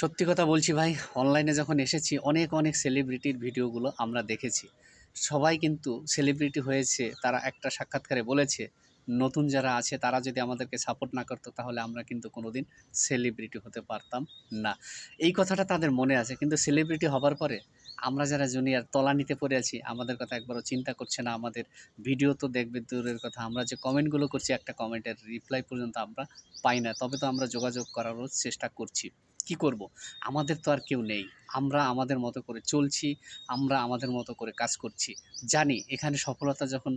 সত্যি কথা বলছি ভাই অনলাইনে যখন এসেছি, অনেক অনেক সেলিব্রিটির ভিডিওগুলো আমরা দেখেছি। সবাই কিন্তু সেলিব্রিটি হয়েছে, তারা একটা সাক্ষাৎকারে বলেছে, নতুন যারা আছে, তারা যদি আমাদেরকে সাপোর্ট না করতো, তাহলে আমরা কিন্তু কোনোদিন সেলিব্রিটি হতে পারতাম না। এই কথাটা তাদের মনে আছে, কিন্তু সেলিব্রিটি হবার পরে আমরা যারা জুনিয়র তলানিতে পড়ে আছি, আমাদের কথা একবারও চিন্তা করছে না, আমাদের ভিডিও তো দেখবে দূরের কথা। আমরা যে কমেন্টগুলো করছি, একটা কমেন্টের রিপ্লাই পর্যন্ত আমরা পাই না। তবে তো আমরা যোগাযোগ করারও চেষ্টা করছি। কি করব? আমাদের তো আর কেউ নেই। আমরা আমাদের মতো করে চলছি, আমরা আমাদের মতো করে কাজ করছি। জানি, এখানে সফলতা যখন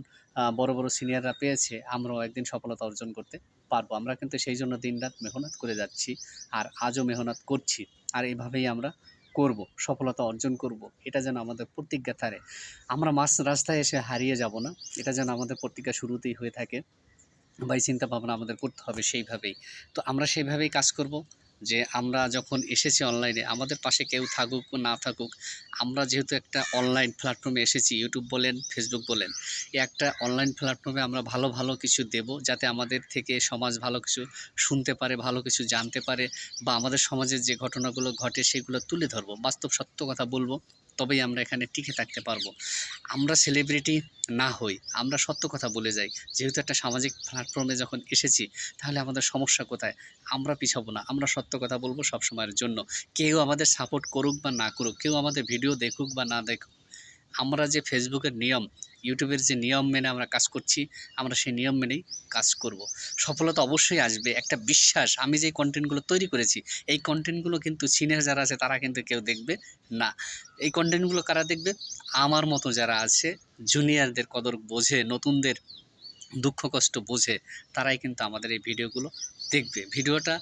বড় বড় সিনিয়ররা পেয়েছে, আমরাও একদিন সফলতা অর্জন করতে পারব। আমরা কিন্তু সেই জন্য দিনরাত মেহনত করে যাচ্ছি, আর আজও মেহনত করছি। আর এভাবেই আমরা করব, সফলতা অর্জন করব, এটা যেন আমাদের প্রতিজ্ঞা থাকে। আমরা মাঝ রাস্তায় এসে হারিয়ে যাব না, এটা যেন আমাদের প্রতিজ্ঞা শুরুতেই হয়ে থাকে। বা এই চিন্তা ভাবনা আমাদের করতে হবে সেইভাবেই। তো আমরা সেইভাবেই কাজ করব। যে আমরা যখন এসেছি অনলাইনে আমাদের পাশে কেউ থাকুক না থাকুক, আমরা যেহেতু একটা অনলাইন প্ল্যাটফর্মে এসেছি ইউটিউব বলেন ফেসবুক বলেন একটা অনলাইন প্ল্যাটফর্মে আমরা ভালো ভালো কিছু দেব যাতে আমাদের থেকে সমাজ ভালো কিছু শুনতে পারে, ভালো কিছু জানতে পারে বা আমাদের সমাজের যে ঘটনাগুলো ঘটে সেগুলো তুলে ধরবো। বাস্তব সত্য কথা বলব। তবেই আমরা এখানে টিকে থাকতে পারব। আমরা সেলিব্রিটি না হই, আমরা সত্য কথা বলে যাই। যেহেতু একটা সামাজিক প্ল্যাটফর্মে যখন এসেছি, তাহলে আমাদের সমস্যা কোথায়? আমরা পিছাবো না, আমরা সত্য কথা বলব সব সময়ের জন্য। কেউ আমাদের সাপোর্ট করুক বা না করুক, কেউ আমাদের ভিডিও দেখুক বা না দেখুক আমরা যে ফেসবুকের নিয়ম ইউটিউবের যে নিয়ম মেনে আমরা কাজ করছি, আমরা সেই নিয়ম মেনেই কাজ করব। সফলতা অবশ্যই আসবে, একটা বিশ্বাস, আমি যে কন্টেন্টগুলো তৈরি করেছি, এই কন্টেন্টগুলো কিন্তু সিনিয়র যারা আছে, তারা কিন্তু কেউ দেখবে না। এই কন্টেন্টগুলো কারা দেখবে? আমার মতো যারা আছে জুনিয়রদের কদর বোঝে, নতুনদের দুঃখ কষ্ট বোঝে, তারাই কিন্তু আমাদের এই ভিডিওগুলো দেখবে। ভিডিওটা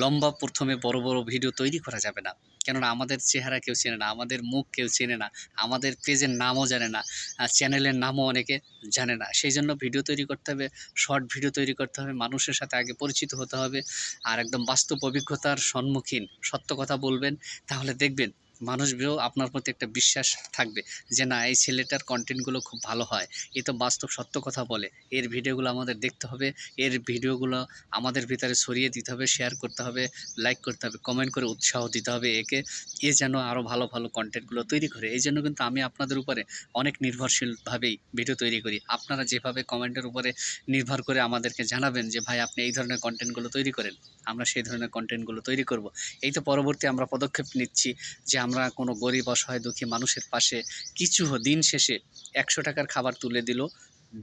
লম্বা প্রথমে বড় বড় ভিডিও তৈরি করা যাবে না। কেননা আমাদের চেহারা কেউ চেনে না, আমাদের মুখ কেউ চেনে না, আমাদের পেজের নামও জানে না, আর চ্যানেলের নামও অনেকে জানে না। সেই জন্য ভিডিও তৈরি করতে হবে, শর্ট ভিডিও তৈরি করতে হবে, মানুষের সাথে আগে পরিচিত হতে হবে, আর একদম বাস্তব অভিজ্ঞতার সম্মুখীন সত্য কথা বলবেন, তাহলে দেখবেন মানুষও আপনার প্রতি একটা বিশ্বাস থাকবে যে না, এই ছেলেটার কন্টেন্টগুলো খুব ভালো হয়। এ তো বাস্তব সত্য কথা বলে। এর ভিডিওগুলো আমাদের দেখতে হবে। এর ভিডিওগুলো আমাদের ভিতরে ছড়িয়ে দিতে হবে শেয়ার করতে হবে লাইক করতে হবে কমেন্ট করে উৎসাহ দিতে হবে একে। এ যেন আরও ভালো ভালো কন্টেন্টগুলো তৈরি করে। এই জন্য কিন্তু আমি আপনাদের উপরে অনেক নির্ভরশীলভাবেই ভিডিও তৈরি করি। আপনারা যেভাবে কমেন্টের উপরে নির্ভর করে আমাদেরকে জানাবেন যে, ভাই, আপনি এই ধরনের কন্টেন্টগুলো তৈরি করেন। আমরা সেই ধরনের কন্টেন্টগুলো তৈরি করব। এই তো পরবর্তী আমরা পদক্ষেপ নিচ্ছি যে আমরা কোনো গরিব, অসহায়, দুঃখী মানুষের পাশে কিছু দিন শেষে একশো টাকার খাবার তুলে দিল।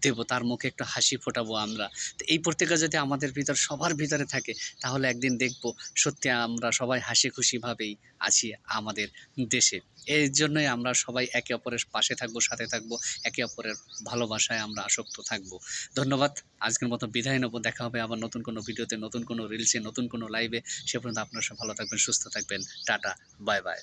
দেব তার মুখে একটু হাসি ফোটাবো আমরা। তো এই প্রত্যেকটা যদি আমাদের ভিতর, সবার ভিতরে থাকে, তাহলে একদিন দেখব সত্যি আমরা সবাই হাসি খুশিভাবেই আছি আমাদের দেশে। এর জন্যই আমরা সবাই একে অপরের পাশে থাকব, সাথে থাকব, একে অপরের ভালোবাসায় আমরা আসক্ত থাকব। ধন্যবাদ। আজকের মতো বিদায় নেব। দেখা হবে আবার নতুন কোনো ভিডিওতে, নতুন কোনো রিলসে, নতুন কোনো লাইভে। সে পর্যন্ত আপনারা সব ভালো থাকবেন, সুস্থ থাকবেন। Tata, bye bye.